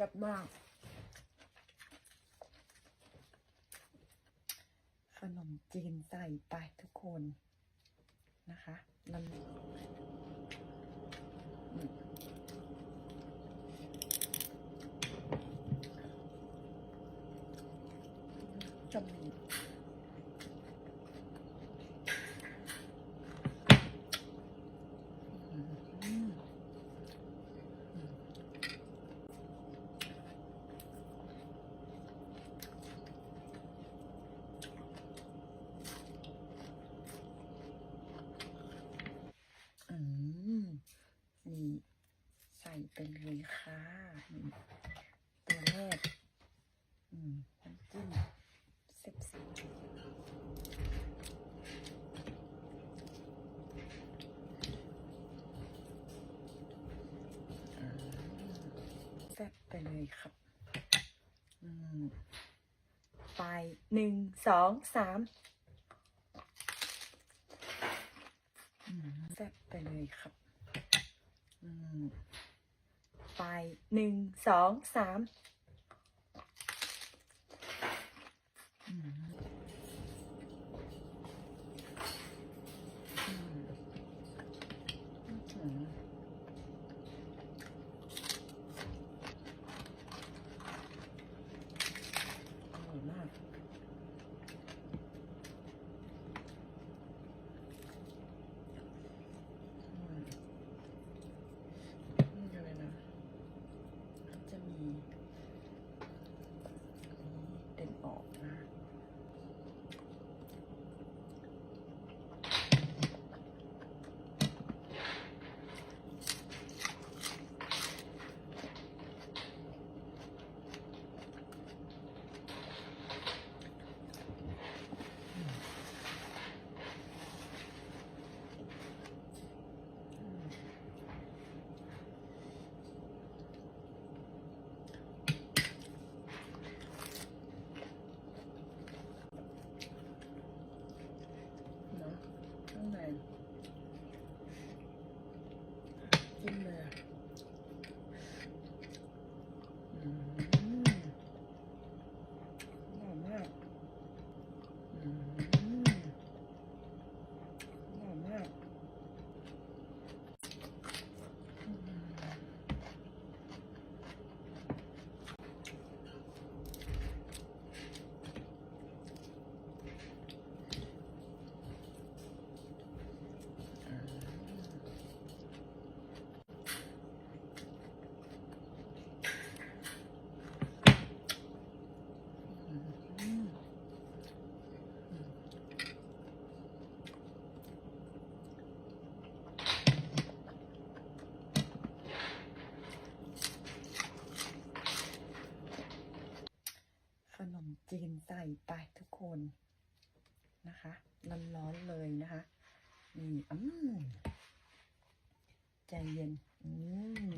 จับมาก ขนมจีนใส่ไปทุกคนนะคะน้ำจมูกม อืมนี่ใส่ไปเลยค่ะนี่ตัวแรก อืมน้ำจิ้มเซ็บซีแซ่บไป เลยครับอืมไปหนึ่งสองสามอืมแซ่บไปเลยครับอืมไปหนึ่งสองสาม อืมใจเย็น อืม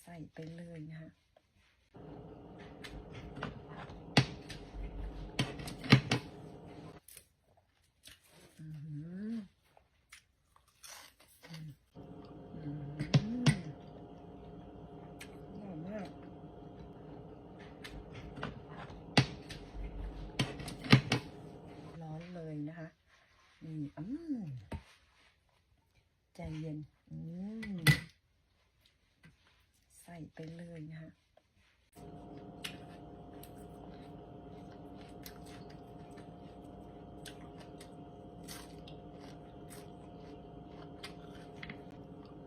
ใส่ไปเลยนะคะ อืมอืมอืมอร่อยมาก ร้อนเลยนะคะ นี่อืมใจเย็น อืม ใส่ไปเลยนะคะ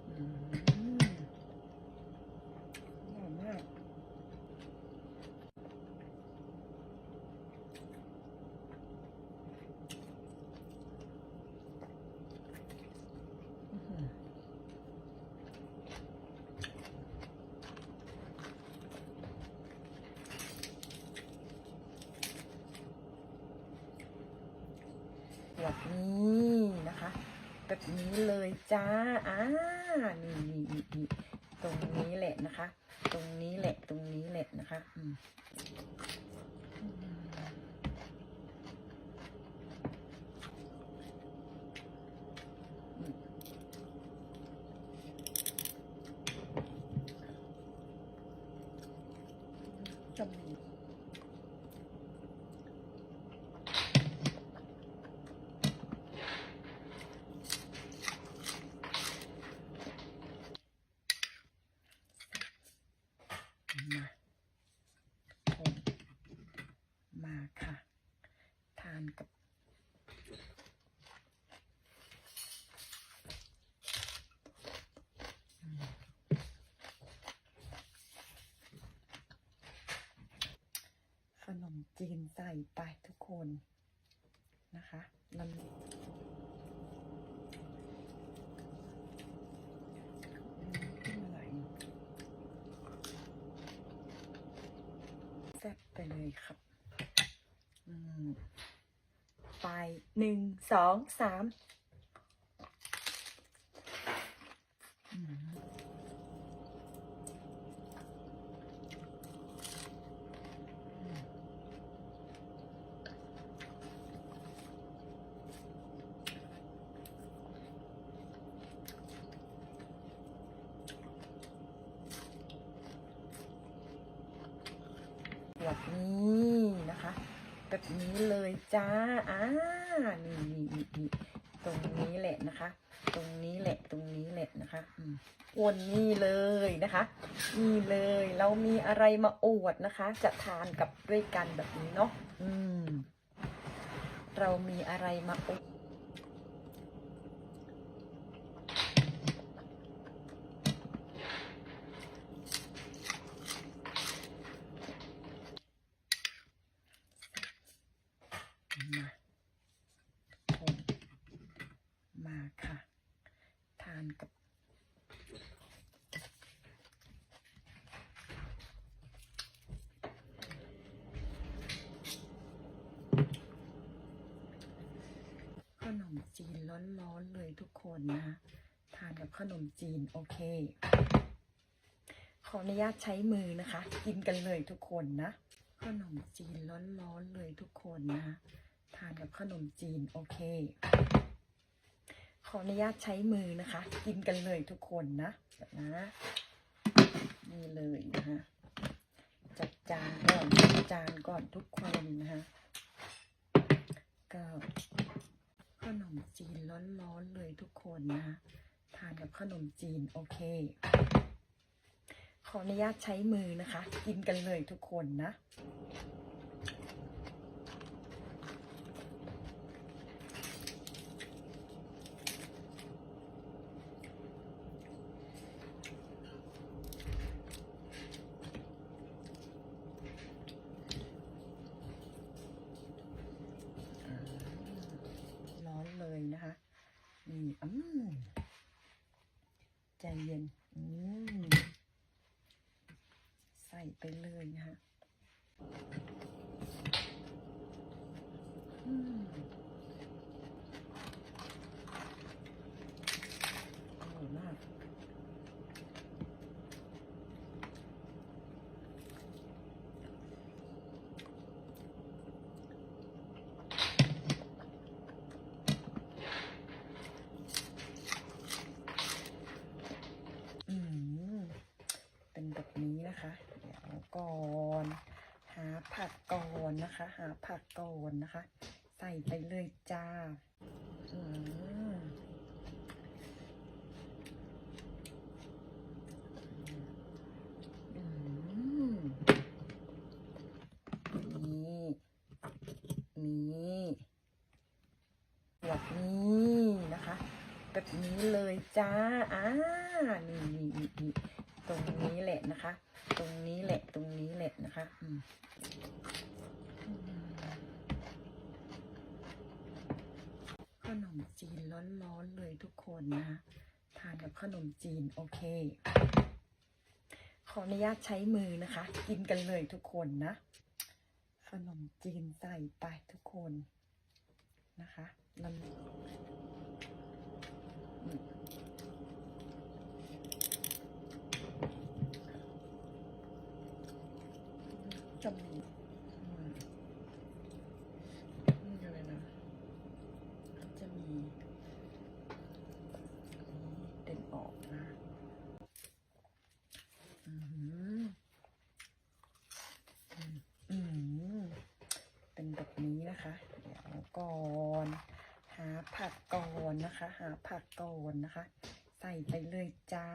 อืมอร่อยมาก อื้อหือ แบบนี้นะคะ แบบนี้เลยจ้าอ่านี่นี่นี่ตรงนี้แหละนะคะ ตรงนี้แหละตรงนี้แหละนะคะอืม คนนะคะลำแซ่บไปเลยครับไปหนึ่งสองสาม แบบนี้นะคะ แบบนี้เลยจ้าอ่านี่นี่นี่นี่ตรงนี้แหละนะคะ ตรงนี้แหละตรงนี้แหละนะคะอวนนี่เลยนะคะนี่เลยเรามีอะไรมาอวดนะคะ จะทานกับด้วยกันแบบนี้เนาะอืม เรามีอะไรมาอวด มาผมมาค่ะ ทานกับ ขนม จีนร้อนๆเลยทุกคนนะ ทานกับขนมจีนโอเค ขออนุญาตใช้มือนะคะ กินกันเลยทุกคนนะ ขนมจีนร้อนๆเลยทุกคนนะ ทานกับขนมจีนโอเค ขออนุญาตใช้มือนะคะ กินกันเลยทุกคนนะนะนี่เลยนะคะจัดจานก่อนจัดจานก่อนทุกคนนะคะก็ นมจีนร้อนๆเลยทุกคนนะคะทานกับขนมจีนโอเค ขออนุญาตใช้มือนะคะ กินกันเลยทุกคนนะ ร้อนเลยนะคะ นี่อืม ใจเย็น อืม ใส่ไปเลยนะคะอืมอร่อยมาก อืม เป็นแบบ นะคะเดี๋ยวก่อนหาผักก่อนนะคะ หาผักก่อนนะคะ ใส่ไปเลยจ้า อืมอืมนี่ นี่แบบนี้นะคะ แบบนี้เลยจ้า อ่า นี่นี่นี่นี่ตรงนี้แหละนะคะ ตรงนี้แหละ ตรงนี้แหละนะคะอืมอืม ขนมจีนร้อนๆเลยทุกคนนะ ทานกับขนมจีน โอเค ขออนุญาตใช้มือนะคะ กินกันเลยทุกคนนะ ขนมจีนใส่ไปทุกคนนะคะมันอืมจะมีอืมนี่อะไรนะจะมีอันนี้เด็นออกนะอืมอืมอืม เป็นแบบนี้นะคะ เดี๋ยว ก่อน หาผักก่อนนะคะ หาผักก่อนนะคะ ใส่ไปเลยจ้า